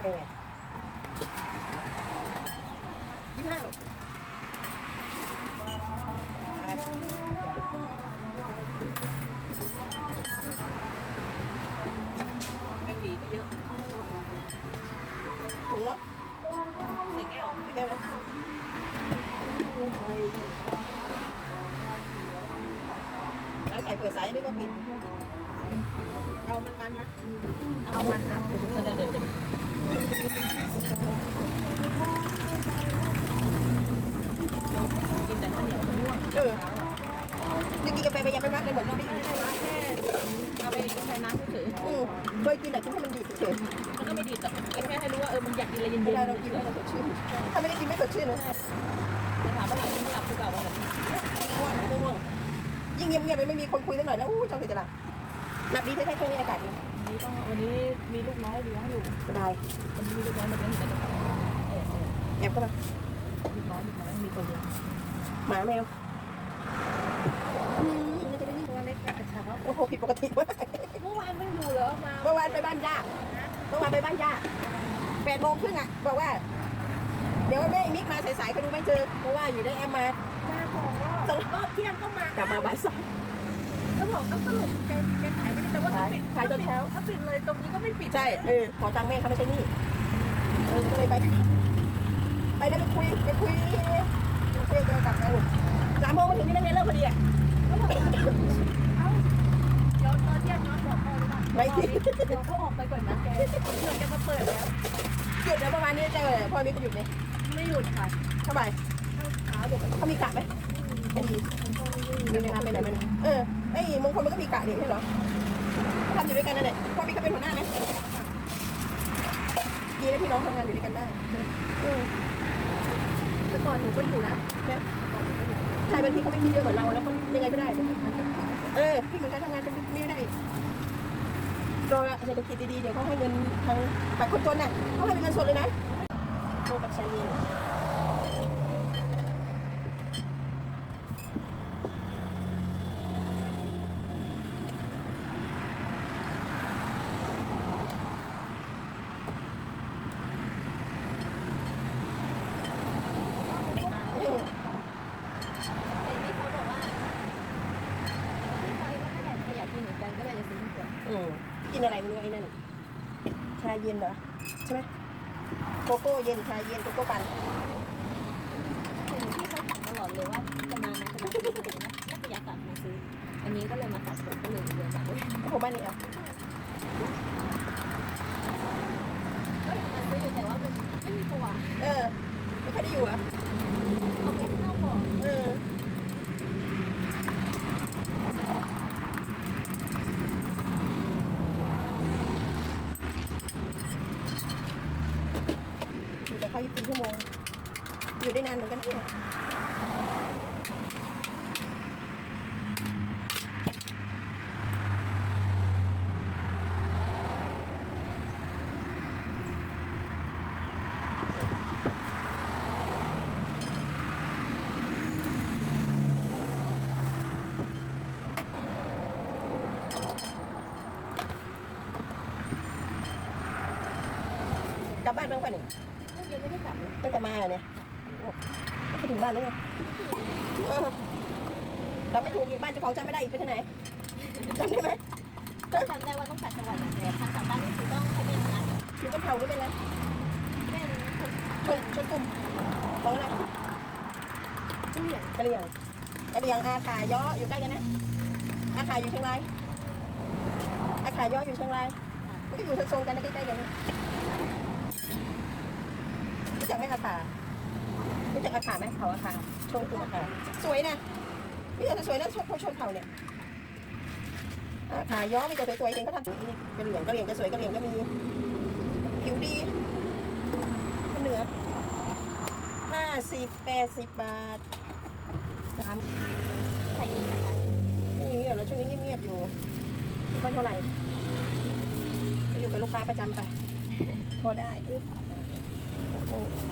แพงยี่ห้าไม่มีเยอะถุงละสี่แก้วแก้วแล้วไก่เปิดสายนี่ก็ปิด เอามันมันนะเอามันนะเดี๋ยวกินแต่ข้าวเหนียวมะม่วงเออจะกินกาแฟไปยังไม่วัดเลยเหมือนเราไม่กินได้ไหมแค่เอาไปใช้น้ำเฉยอืมเคยกินแต่กินให้มันดีเฉยๆมันก็ไม่ดีแต่แค่ให้รู้ว่าเออมันอยากกินอะไรเย็นๆๆเรากินแล้วเราสดชื่นถ้าไม่ได้กินไม่สดชื่นเลยจะถามว่าหลับไม่หลับคือเปล่าว่าแบบง่วงง่วงยิ่งเงียบๆไปไม่มีคนคุยสักหน่อยแล้วอู้จังเลยจะหลับ หลับดีแท้ๆช่วงนี้อากาศดีวันนี้ต้องวันนี้มีลูกน้อยเลี้ยงอยู่สบายวันนี้มีลูกน้อยมาเลี้ยงอยู่แต่เออเออแอบเข้ามาลูกน้อยลูกน้อยมีคนเลี้ยงหมาแมวอืมมันจะได้ยินตัวเล็กกระชับโอ้โหผิดปกติมากเมื่อวานไม่อยู่เหรอมาเมื่อวานไปบ้านย่าเมื่อวานไปบ้านย่าแปดโมงครึ่งอะบอกว่า เดี๋ยวแม่มิกมาสายๆก็ดูไม่เจอเพราะว่าอยู่ได้แอมมามาของรอบสองรอบเที่ยงก็มากลับมาบ่ายสอง แล้วบอกต้องสรุปแกแกขายไม่ได้แต่ว่าถ้าปิดขายตอนเช้า ถ้าปิดเลยตรงนี้ก็ไม่ปิดใช่ เออ ขอตังค์แม่เขาไม่ใช่หนี่เออก็เลยไป ไปแล้วไปคุยไปคุยคุยกันกลับมาลูกสามโมงมาถึงนี่นักเรียนเลิกพอดีอะเขาบอกว่าเอ้าเดี๋ยวตอนเที่ยงน้องบอกพ่อหรือเปล่าไม่คิดเดี๋ยวเขาออกไปก่อนนะแกเพื่อนแกมาเปิดแล้วหยุดแล้วประมาณนี้เจอพ่อมิกก็หยุดเลยไม่หยุดค่ะเท่าไหร่เข้าเช้าเดี๋ยวมันเขามีกะไหม ไม่มีมีเวลาไปไหนมันเออไอ้มงคลมันก็มีกะนี่ใช่เหรอเขาทำอยู่ด้วยกันนั่นแหละพ่อมิกก็เป็นหัวหน้าไหมดีนะพี่น้องทำงานอยู่ด้วยกันได้เออแต่ก่อนหนูก็อยู่นะใช่บางทีเขาไม่คิดเยอะเหมือนเราแล้วเขายังไงก็ได้ เออพี่เหมือนกันทำงานกันไม่ได้รอเศรษฐกิจดีๆเดี๋ยวเขาให้เงินทางแบบคนจนน่ะเขาให้เป็นเงินสดเลยนะโทรกับชายเย็นเออ แต่นี่เขาบอกว่าใครก็ไม่อยากอยากกินเหมือนกันก็เลยจะซื้อมาก่อน อืมกิ นอะไรไม่รู้ไอ้นั่นชาเย็นเหรอใช่ไหมโกโก้เย็นชาเย็นโกโก้ปั่น 24ชั่วโมง อยู่ได้นานเหมือนกันเนี่ยกลับบ้านบ้างปะเนี่ย ตั้งแต่มาเนี่ยโอ้ไม่ถึงบ้านเลยไงเออเราไม่ถูกอีกบ้านเจ้าของจำไม่ได้อีกไปที่ไหนจำได้ไหมจำได้ว่าต้องตัดจังหวัดแต่ทางกลับบ้านนี่คือต้องใช้เป็นงานอยู่บนเขาหรือเป็นอะไรเป็นคนชนชนกลุ่มของอะไรผู้ใหญ่กะเหรี่ยงกะเหรี่ยงอาขาย้ออยู่ใกล้กันนะอาขาอยู่เชียงรายอาขาย้ออยู่เชียงรายมันก็อยู่โซนๆกันนะใกล้ๆกันนะรู้ จักไหมอาขารู้จักอาขาไหมเขาอาขาชนกลุ่มอาขาสวยนะนี่แต่สวยนะชนชนเขาเนี่ยอาขาย้อมีแต่สวยๆเองก็ทำนี่กะเหรี่ยงกะเหรี่ยงจะสวยกะเหรี่ยงก็มีผิวดีเหนือห้าสิบแปดสิบบาทสามใส่อีกนะคะไม่เงียบแล้วช่วงนี้เงียบๆอยู่ไม่เท่าไหร่ก็อยู่กับลูกค้าประจำไปพอได้ Easy.